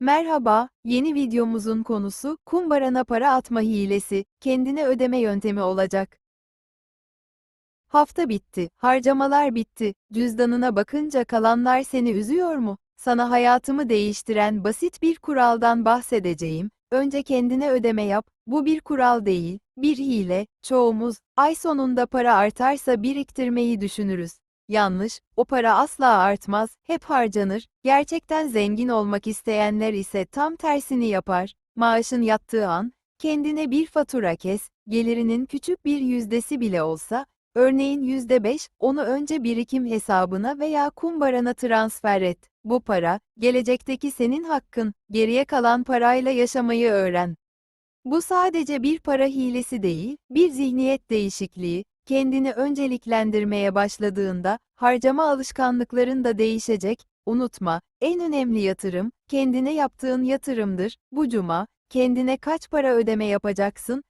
Merhaba, yeni videomuzun konusu, kumbarana para atma hilesi, kendine ödeme yöntemi olacak. Hafta bitti, harcamalar bitti, cüzdanına bakınca kalanlar seni üzüyor mu? Sana hayatımı değiştiren basit bir kuraldan bahsedeceğim. Önce kendine ödeme yap, bu bir kural değil, bir hile, çoğumuz, ay sonunda para artarsa biriktirmeyi düşünürüz. Yanlış, o para asla artmaz, hep harcanır. Gerçekten zengin olmak isteyenler ise tam tersini yapar. Maaşın yattığı an, kendine bir fatura kes, gelirinin küçük bir yüzdesi bile olsa, örneğin yüzde beş, onu önce birikim hesabına veya kumbarana transfer et. Bu para, gelecekteki senin hakkın, geriye kalan parayla yaşamayı öğren. Bu sadece bir para hilesi değil, bir zihniyet değişikliği, kendini önceliklendirmeye başladığında, harcama alışkanlıkların da değişecek, unutma, en önemli yatırım, kendine yaptığın yatırımdır, bu cuma, kendine kaç para ödeme yapacaksın,